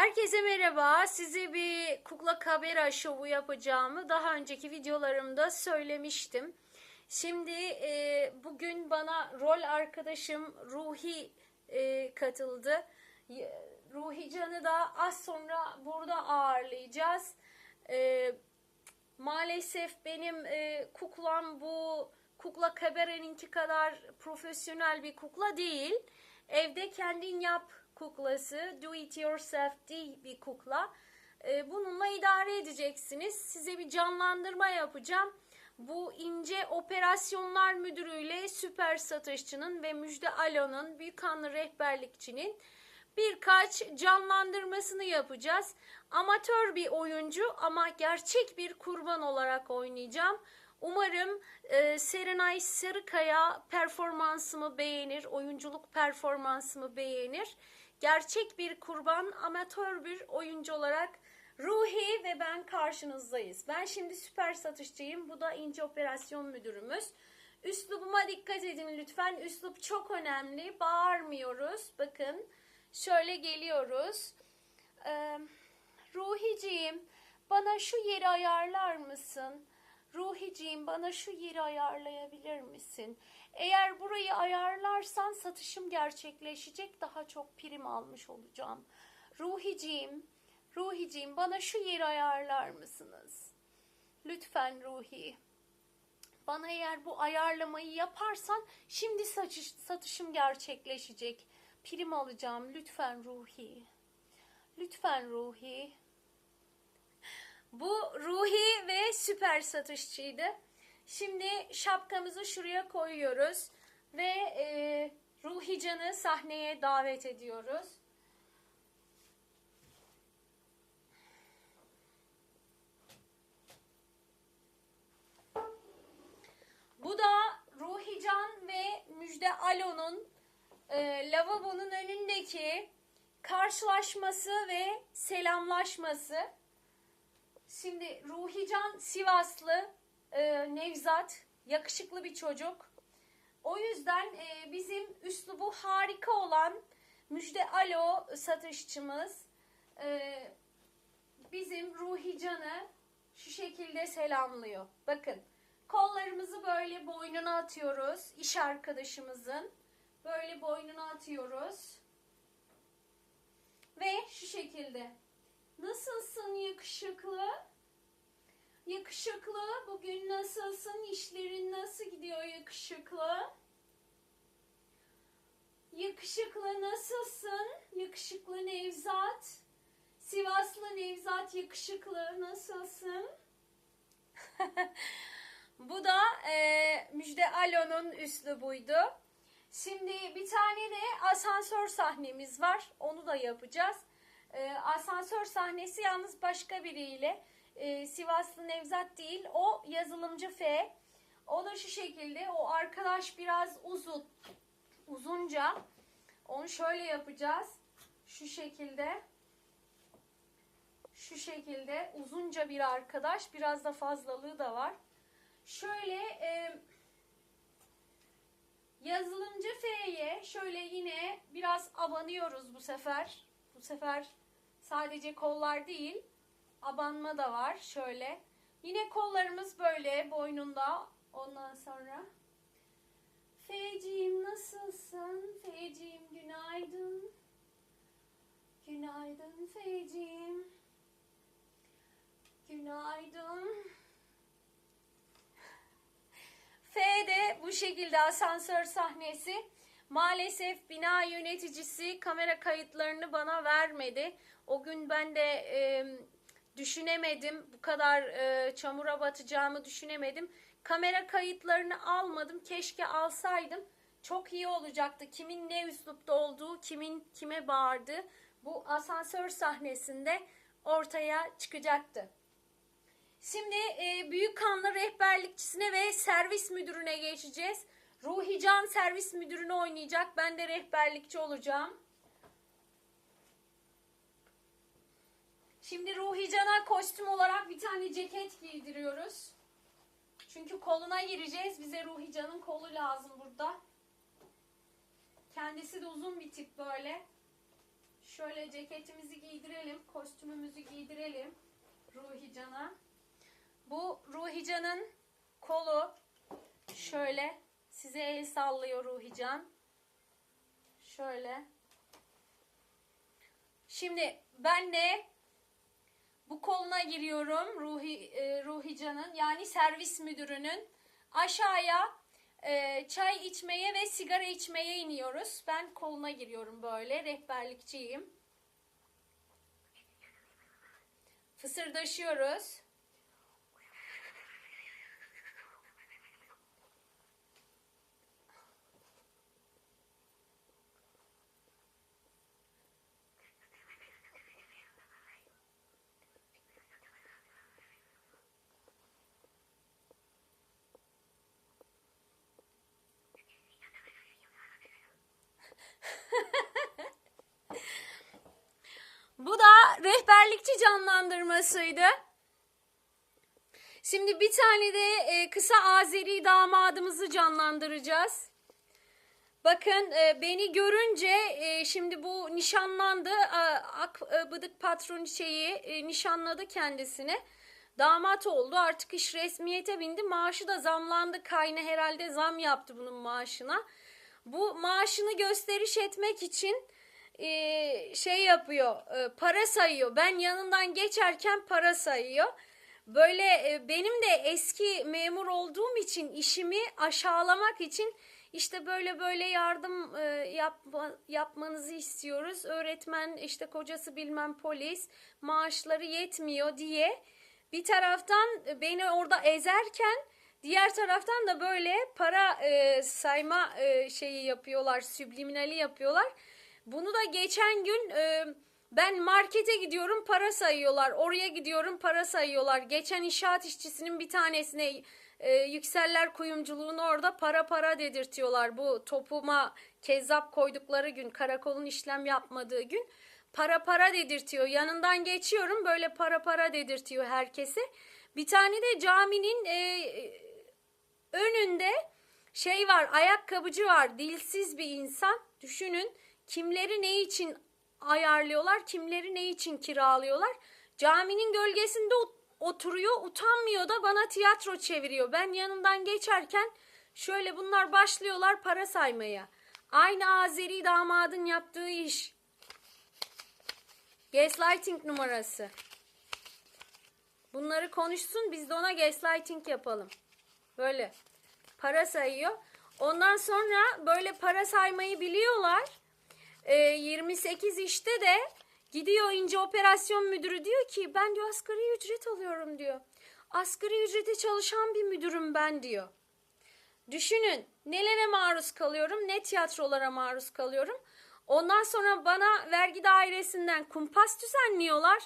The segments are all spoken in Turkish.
Herkese merhaba. Size bir kukla kamera şovu yapacağımı daha önceki videolarımda söylemiştim. Şimdi e, bugün bana rol arkadaşım Ruhi e, katıldı. Ruhi Can'ı da az sonra burada ağırlayacağız. E, maalesef benim e, kuklam bu kukla kabereninki kadar profesyonel bir kukla değil. Evde kendin yap kuklası, do it yourself değil bir kukla. E, bununla idare edeceksiniz. Size bir canlandırma yapacağım. Bu ince operasyonlar müdürüyle süper satışçının ve Müjde Alo'nun büyükhanlı rehberlikçinin birkaç canlandırmasını yapacağız. Amatör bir oyuncu ama gerçek bir kurban olarak oynayacağım. Umarım e, Serenay Sarıkaya performansımı beğenir, oyunculuk performansımı beğenir. Gerçek bir kurban, amatör bir oyuncu olarak Ruhi ve ben karşınızdayız. Ben şimdi süper satışçıyım. Bu da ince operasyon müdürümüz. Üslubuma dikkat edin lütfen. Üslup çok önemli. Bağırmıyoruz. Bakın şöyle geliyoruz. Ee, Ruhiciğim bana şu yeri ayarlar mısın? Ruhiciğim bana şu yeri ayarlayabilir misin? Eğer burayı ayarlarsan satışım gerçekleşecek. Daha çok prim almış olacağım. Ruhiciğim, Ruhiciğim bana şu yeri ayarlar mısınız? Lütfen Ruhi. Bana eğer bu ayarlamayı yaparsan şimdi satış, satışım gerçekleşecek. Prim alacağım. Lütfen Ruhi. Lütfen Ruhi. Bu Ruhi ve süper satışçıydı. Şimdi şapkamızı şuraya koyuyoruz ve e, Ruhi sahneye davet ediyoruz. Bu da Ruhi Can ve Müjde Alo'nun e, lavabonun önündeki karşılaşması ve selamlaşması. Şimdi Ruhican Sivaslı, e, Nevzat, yakışıklı bir çocuk. O yüzden e, bizim üslubu harika olan Müjde Alo satışçımız e, bizim Ruhican'ı şu şekilde selamlıyor. Bakın kollarımızı böyle boynuna atıyoruz. iş arkadaşımızın böyle boynuna atıyoruz. Ve şu şekilde. Nasılsın yakışıklı? Yakışıklı, bugün nasılsın? İşlerin nasıl gidiyor yakışıklı? Yakışıklı nasılsın? Yakışıklı Nevzat. Sivaslı Nevzat yakışıklı nasılsın? Bu da e, Müjde Alo'nun üslubuydu. Şimdi bir tane de asansör sahnemiz var. Onu da yapacağız. E, asansör sahnesi yalnız başka biriyle. E, Sivaslı Nevzat değil. O yazılımcı F. O da şu şekilde. O arkadaş biraz uzun. Uzunca. Onu şöyle yapacağız. Şu şekilde. Şu şekilde uzunca bir arkadaş. Biraz da fazlalığı da var. Şöyle e, yazılımcı F'ye şöyle yine biraz abanıyoruz bu sefer. Bu sefer sadece kollar değil abanma da var şöyle. Yine kollarımız böyle boynunda. Ondan sonra F'ciğim nasılsın? F'ciğim günaydın. Günaydın F'ciğim. Günaydın. F de bu şekilde asansör sahnesi. Maalesef bina yöneticisi kamera kayıtlarını bana vermedi. O gün ben de e, düşünemedim. Bu kadar e, çamura batacağımı düşünemedim. Kamera kayıtlarını almadım. Keşke alsaydım. Çok iyi olacaktı. Kimin ne üslupta olduğu, kimin kime bağırdığı bu asansör sahnesinde ortaya çıkacaktı. Şimdi e, Büyükkanlı rehberlikçisine ve servis müdürüne geçeceğiz. Ruhi Can servis müdürünü oynayacak. Ben de rehberlikçi olacağım. Şimdi Ruhi Can'a kostüm olarak bir tane ceket giydiriyoruz. Çünkü koluna gireceğiz. Bize Ruhi Can'ın kolu lazım burada. Kendisi de uzun bir tip böyle. Şöyle ceketimizi giydirelim, kostümümüzü giydirelim Ruhi Can'a. Bu Ruhi Can'ın kolu şöyle size el sallıyor Ruhi Can. Şöyle. Şimdi ben de bu koluna giriyorum Ruhi e, Ruhi Can'ın yani servis müdürünün aşağıya e, çay içmeye ve sigara içmeye iniyoruz. Ben koluna giriyorum böyle rehberlikçiyim. Fısırdaşıyoruz. Bu da rehberlikçi canlandırmasıydı. Şimdi bir tane de e, kısa Azeri damadımızı canlandıracağız. Bakın e, beni görünce e, şimdi bu nişanlandı. A, ak e, bıdık patron şeyi e, nişanladı kendisine. Damat oldu artık iş resmiyete bindi. Maaşı da zamlandı. Kayna herhalde zam yaptı bunun maaşına. Bu maaşını gösteriş etmek için e, şey yapıyor e, para sayıyor. Ben yanından geçerken para sayıyor. Böyle e, benim de eski memur olduğum için işimi aşağılamak için işte böyle böyle yardım e, yapma, yapmanızı istiyoruz. Öğretmen işte kocası bilmem polis maaşları yetmiyor diye bir taraftan beni orada ezerken diğer taraftan da böyle para e, sayma e, şeyi yapıyorlar, sübliminali yapıyorlar. Bunu da geçen gün e, ben markete gidiyorum para sayıyorlar. Oraya gidiyorum para sayıyorlar. Geçen inşaat işçisinin bir tanesine e, yükseller kuyumculuğunu orada para para dedirtiyorlar. Bu topuma kezzap koydukları gün karakolun işlem yapmadığı gün para para dedirtiyor. Yanından geçiyorum böyle para para dedirtiyor herkese. Bir tane de caminin e, önünde şey var ayakkabıcı var dilsiz bir insan. Düşünün kimleri ne için ayarlıyorlar, kimleri ne için kiralıyorlar. Caminin gölgesinde oturuyor, utanmıyor da bana tiyatro çeviriyor. Ben yanından geçerken şöyle bunlar başlıyorlar para saymaya. Aynı Azeri damadın yaptığı iş. Gaslighting numarası. Bunları konuşsun biz de ona gaslighting yapalım. Böyle para sayıyor. Ondan sonra böyle para saymayı biliyorlar. E, 28 işte de gidiyor ince operasyon müdürü diyor ki ben diyor asgari ücret alıyorum diyor. Asgari ücrete çalışan bir müdürüm ben diyor. Düşünün nelere maruz kalıyorum, ne tiyatrolara maruz kalıyorum. Ondan sonra bana vergi dairesinden kumpas düzenliyorlar.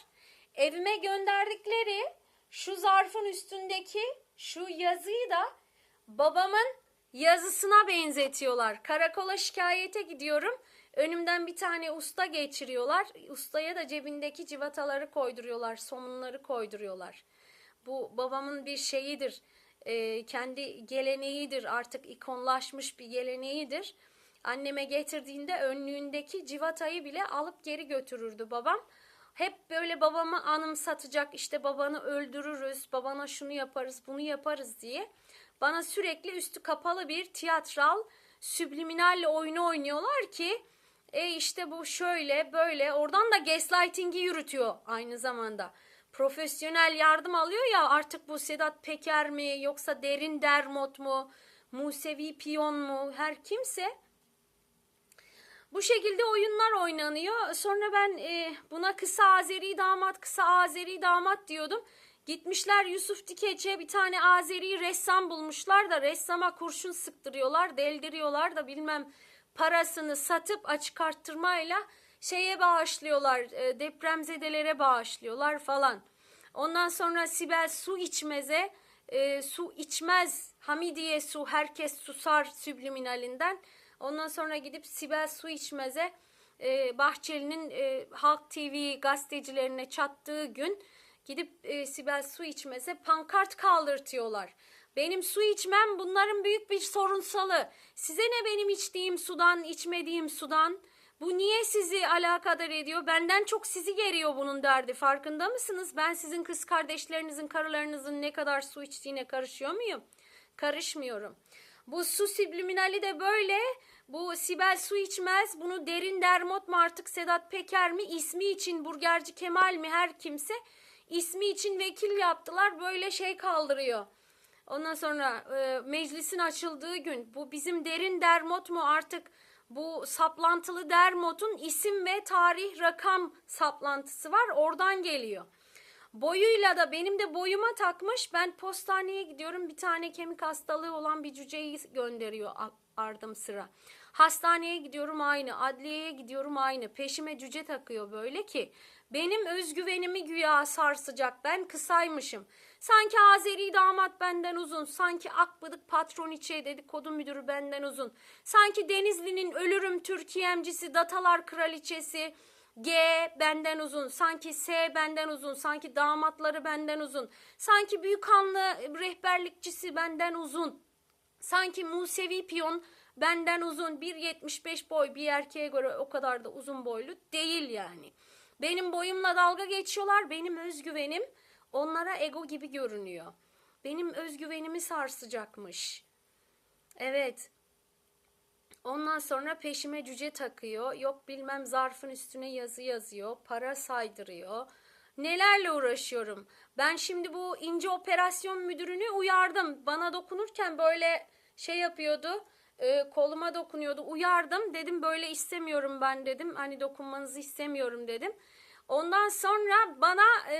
Evime gönderdikleri şu zarfın üstündeki şu yazıyı da babamın yazısına benzetiyorlar. Karakola şikayete gidiyorum. Önümden bir tane usta geçiriyorlar. Ustaya da cebindeki civataları koyduruyorlar, somunları koyduruyorlar. Bu babamın bir şeyidir, e, kendi geleneğidir, artık ikonlaşmış bir geleneğidir. Anneme getirdiğinde önlüğündeki civatayı bile alıp geri götürürdü babam. Hep böyle babamı anımsatacak, işte babanı öldürürüz, babana şunu yaparız, bunu yaparız diye. Bana sürekli üstü kapalı bir tiyatral, sübliminalle oyunu oynuyorlar ki e işte bu şöyle böyle oradan da gaslighting'i yürütüyor aynı zamanda. Profesyonel yardım alıyor ya artık bu Sedat Peker mi yoksa Derin Dermot mu Musevi Piyon mu her kimse bu şekilde oyunlar oynanıyor. Sonra ben e, buna kısa Azeri damat, kısa Azeri damat diyordum. Gitmişler Yusuf Dikeç'e bir tane Azeri ressam bulmuşlar da ressama kurşun sıktırıyorlar, deldiriyorlar da bilmem parasını satıp açık arttırmayla şeye bağışlıyorlar, e, depremzedelere bağışlıyorlar falan. Ondan sonra Sibel su içmeze, e, su içmez, Hamidiye su, herkes susar sübliminalinden. Ondan sonra gidip Sibel su içmeze, e, Bahçeli'nin e, Halk TV gazetecilerine çattığı gün gidip e, Sibel su içmeze pankart kaldırtıyorlar. Benim su içmem bunların büyük bir sorunsalı. Size ne benim içtiğim sudan, içmediğim sudan? Bu niye sizi alakadar ediyor? Benden çok sizi geriyor bunun derdi. Farkında mısınız? Ben sizin kız kardeşlerinizin, karılarınızın ne kadar su içtiğine karışıyor muyum? Karışmıyorum. Bu su subliminali de böyle. Bu Sibel su içmez. Bunu derin dermot mu artık Sedat Peker mi? ismi için Burgerci Kemal mi her kimse ismi için vekil yaptılar. Böyle şey kaldırıyor. Ondan sonra e, meclisin açıldığı gün bu bizim derin dermot mu artık bu saplantılı dermotun isim ve tarih rakam saplantısı var oradan geliyor. Boyuyla da benim de boyuma takmış. Ben postaneye gidiyorum. Bir tane kemik hastalığı olan bir cüceyi gönderiyor ardım sıra. Hastaneye gidiyorum aynı. Adliyeye gidiyorum aynı. Peşime cüce takıyor böyle ki. Benim özgüvenimi güya sarsacak. Ben kısaymışım. Sanki Azeri damat benden uzun. Sanki Akbıdık patroniçe dedikodu müdürü benden uzun. Sanki Denizli'nin ölürüm Türkiye'mcisi datalar kraliçesi. G benden uzun, sanki S benden uzun, sanki damatları benden uzun, sanki Büyükhanlı rehberlikçisi benden uzun, sanki Musevi piyon benden uzun, 1.75 boy bir erkeğe göre o kadar da uzun boylu değil yani. Benim boyumla dalga geçiyorlar, benim özgüvenim onlara ego gibi görünüyor. Benim özgüvenimi sarsacakmış. Evet, Ondan sonra peşime cüce takıyor. Yok bilmem zarfın üstüne yazı yazıyor. Para saydırıyor. Nelerle uğraşıyorum. Ben şimdi bu ince operasyon müdürünü uyardım. Bana dokunurken böyle şey yapıyordu. E, koluma dokunuyordu. Uyardım. Dedim böyle istemiyorum ben dedim. Hani dokunmanızı istemiyorum dedim. Ondan sonra bana e,